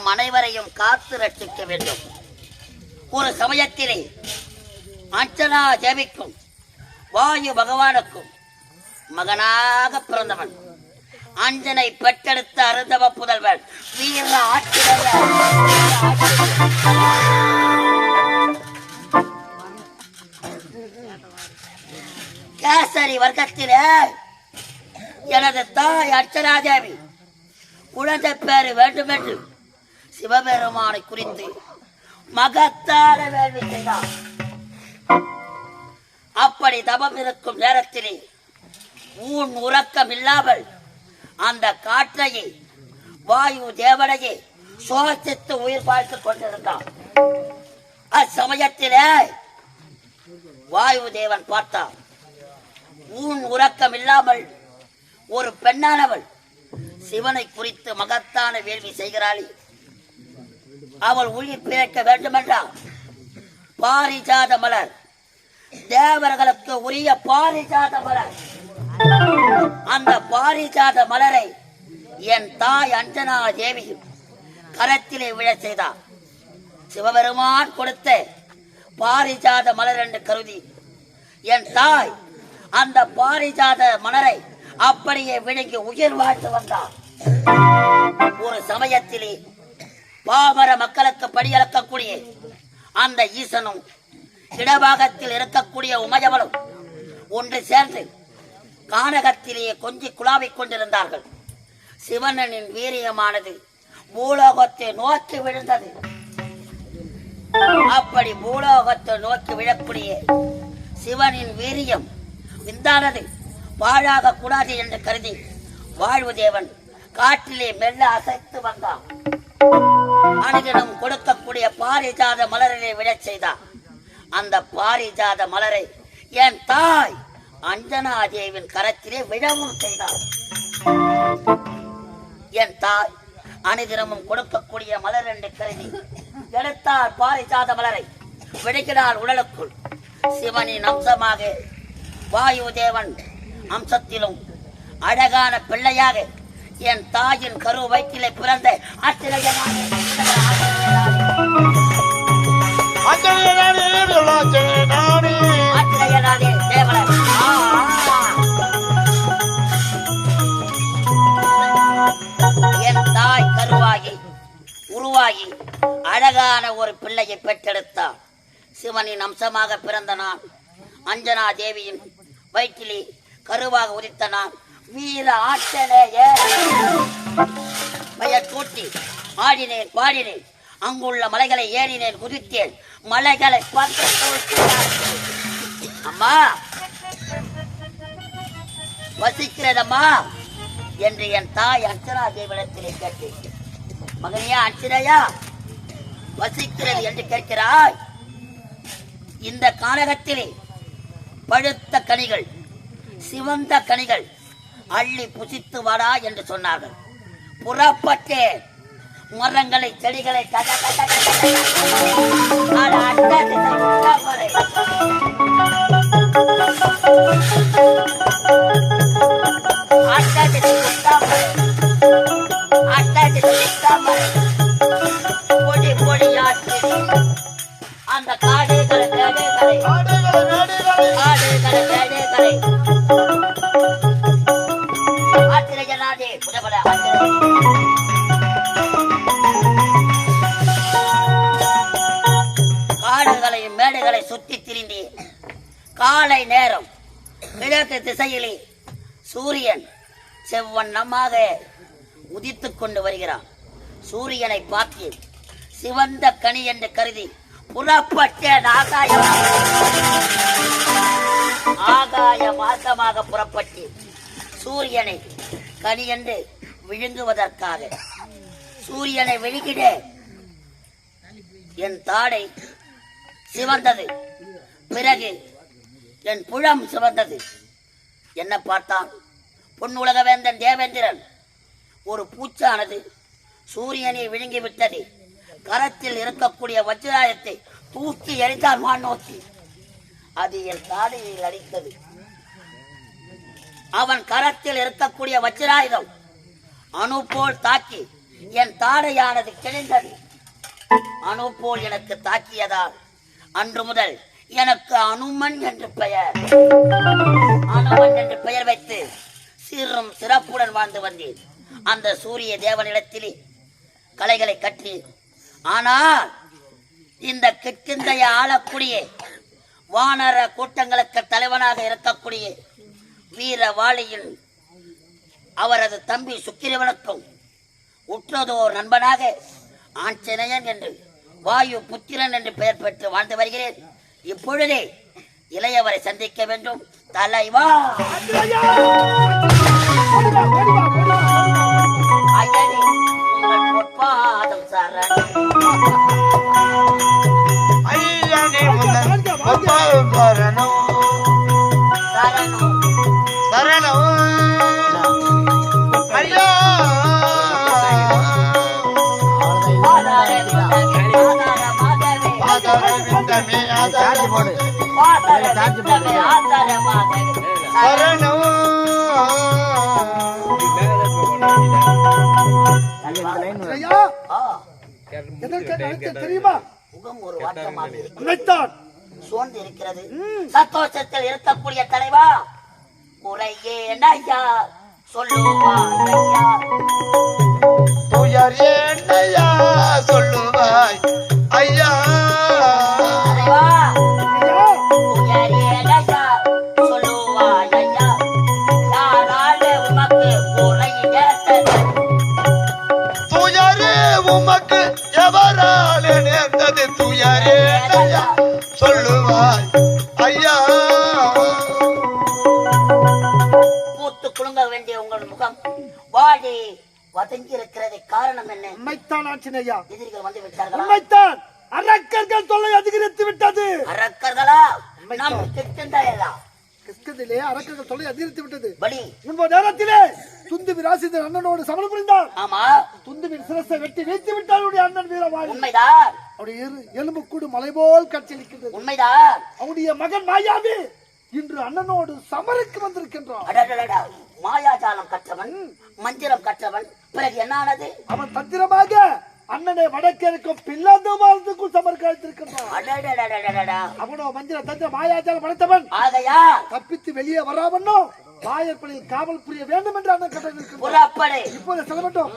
நம் அனைவரையும் காத்து ரட்சிக்க வேண்டும். ஒரு சமயத்திலே அர்ச்சனா தேவிக்கும் வாயு பகவானுக்கும் மகனாக பிறந்தவன். அஞ்சனை பெற்றெடுத்த அருந்தவ புதல்வன் வீர ஆட்சியர். கேசரி வர்க்கத்திலே எனது தாய் அர்ச்சனாதேவி குழந்தை பேரு வேண்டும் என்று சிவபெருமானை குறித்து மகத்தான வேள்வி செய்தார் அப்படி தபம் இருக்கும் நேரத்திலே ஊன் உறக்கம் இல்லாமல் அந்த காற்றையே வாயு தேவனையே சுவாசித்து உயிர் பார்த்துக் கொண்டிருந்தான். அச்சமயத்திலே வாயு தேவன் பார்த்தான். ஊன் உறக்கம் இல்லாமல் ஒரு பெண்ணானவள் சிவனை குறித்து மகத்தான வேள்வி செய்கிறாளே. அவள் உயிர் பிழைக்க வேண்டுமென்றால் பாரிஜாத மலர் தேவர்களுக்கு உரிய பாரிஜாத மலர். அந்த பாரிஜாத மலரை என் தாய் அஞ்சனா தேவி கரத்திலே விழச் செய்தார். சிவபெருமான் கொடுத்த பாரிஜாத மலர் என்று கருதி என் தாய் அந்த பாரிஜாத மலரை அப்படியே விழுங்கி உயிர் வாழ்த்து வந்தார். ஒரு சமயத்திலே பாமர மக்களுக்கு படியளக்கக்கூடிய அந்த ஈசனும் இடபாகத்தில் இருக்கக்கூடிய உமையவளும் ஒன்று சேர்ந்து கானகத்திலேயே கொஞ்சி குழாவிக் கொண்டிருந்தார்கள். சிவனனின் வீரியமானது பூலோகத்தை நோக்கி விழுந்தது. அப்படி பூலோகத்தை நோக்கி விழக்கூடிய சிவனின் வீரியம் விந்தானது. வாழாக கூடாது என்று கருதி வாழ்வு தேவன் காற்றிலே மெல்ல அசைத்து வந்தான். அனுதினம் கொடுக்கக்கூடிய பாரிஜாத மலரனை விட செய்தார். அந்த பாரிஜாத மலரை என் தாய் அஞ்சனா தேவின் கரத்திலே விழவும் செய்தார். என் தாய் அனுதினமும் கொடுக்கக்கூடிய மலர் என்று கருதி எடுத்தார் பாரிஜாத மலரை. விடுகிறார் உடலுக்குள். சிவனின் அம்சமாக வாயு தேவன் அம்சத்திலும் அழகான பிள்ளையாக என் தாயின் கரு வயிற்றிலே பிறந்த என் தாய் கருவாகி உருவாகி அழகான ஒரு பிள்ளையை பெற்றெடுத்தார் சிவனின் அம்சமாக பிறந்த நான் அஞ்சனா தேவியின் வயிற்றிலே கருவாக உதித்த நான் வீர ஆட்டனேய பெயர் கூட்டி ஆடினேன் பாடினேன். அங்குள்ள மலைகளை ஏறினேன் குதித்தேன். மலைகளை பார்த்து அம்மா வசிக்கிறதம்மா என்று என் தாய் அர்ச்சனா தேவிடத்திலே கேட்டேன். மகனியா அர்ச்சனையா வசிக்கிறது என்று கேட்கிறாய்? இந்த காலகத்திலே பழுத்த கனிகள் சிவந்த கனிகள் அள்ளி புசித்து வாடா என்று சொன்னார்கள் புறப்பட்டு மரங்களை செடிகளை கட கட கட காடுகளையும் மேடுகளை சுற்றி திரிந்து காலை நேரம் கிழக்கு திசையிலே சூரியன் செவ்வண்ணமாக உதித்துக் கொண்டு வருகிறான். சூரியனை பார்த்து சிவந்த கனி என்று கருதி புறப்பட்டேன் ஆகாயம் ஆகாய மார்க்கமாக புறப்பட்டு சூரியனை கனி என்று விழுங்குவதற்காக சூரியனை விழுகிட என் தாடை சிவந்தது. பிறகு என் புழம் சிவந்தது. என்ன பார்த்தான் பொன்னுலக வேந்தன் தேவேந்திரன். ஒரு பூச்சானது சூரியனை விழுங்கி விட்டது கரத்தில் இருக்கக்கூடிய வஜ்ராயத்தை தூக்கி எறிந்தான் வான் நோக்கி அது என் தாடையில் அடித்தது. அவன் கரத்தில் இருக்கக்கூடிய வஜ்ராயுதம் அணு போல் தாக்கி என் தாடையானது கிழிந்தது. அணு போல் எனக்கு தாக்கியதால் அன்று முதல் எனக்கு அனுமன் என்று பெயர். அனுமன் என்று பெயர் வைத்து சீரும் சிறப்புடன் வாழ்ந்து வந்தேன். அந்த சூரிய தேவனிடத்திலே கலைகளை கற்றி ஆனால் இந்த கிட்கிந்தைய ஆளக்கூடிய வானர கூட்டங்களுக்கு தலைவனாக இருக்கக்கூடிய வீர வாளியில் அவரது தம்பி சுக்கிரவனுக்கும் உற்றதோர் நண்பனாக ஆஞ்சநேயன் என்று வாயு புத்திரன் என்று பெயர் பெற்று வாழ்ந்து வருகிறேன். இப்பொழுதே இளையவரை சந்திக்க வேண்டும். தலைவா! உங்கள் பொற்பாதம் ஐயா ஆ, எதற்கு அழைத்தேன் தெரியுமா முகம் ஒரு வாட்டமாக இருக்கிறது. சோர்ந்து இருக்கிறது சந்தோஷத்தில் இருக்கக்கூடிய தலைவா குறையே ஐயா துயர் என்னையா முகம் வாடி வதங்கி இருக்கிறது காரணம் என்ன? உண்மைத்தான் ஆச்சினையா எதிரிகள் வந்து விட்டார்களா? உண்மைத்தான் அரக்கர்கள் தொல்லை அதிகரித்து விட்டது. அரக்கர்களா? நம் கிட்டுந்தாயலா கிருஷ்ணத்திலே அரக்கர்கள் தொல்லை அதிகரித்து விட்டது. பலி. முன்பு நேரத்திலே துந்து விராசிதர் அண்ணனோடு சமரம் புரிந்தார். ஆமா. துந்துவின் சிரசை வெட்டி வீழ்த்தி விட்டார் அவருடைய அண்ணன் வீரவாணி. உண்மைதான் அவருடைய எலும்பு கூடு மலை போல் காட்சியளிக்கின்றது உண்மைதான் அவருடைய மகன் மாயாவி. இன்று அண்ணனோடு சமருக்கு வந்திருக்கின்றான். மாயாஜாலம் கற்றவன் மந்திரம் கற்றவன் பிறகு என்ன ஆனது அவன் தந்திரமாக அண்ணனை வடக்கிற்கும் பில்லாந்து மாதத்துக்கும் சமருக்கு அழைத்திருக்கின்றான். அவனோ மந்திர தந்திர மாயாஜாலம் படைத்தவன். ஆகையா? தப்பித்து வெளியே வராமன்னோ வாயற்பணியில் காவல் புரிய வேண்டும் என்று அண்ணன் கட்டிருக்கிறான் இப்போது செல்லப்பட்டோம்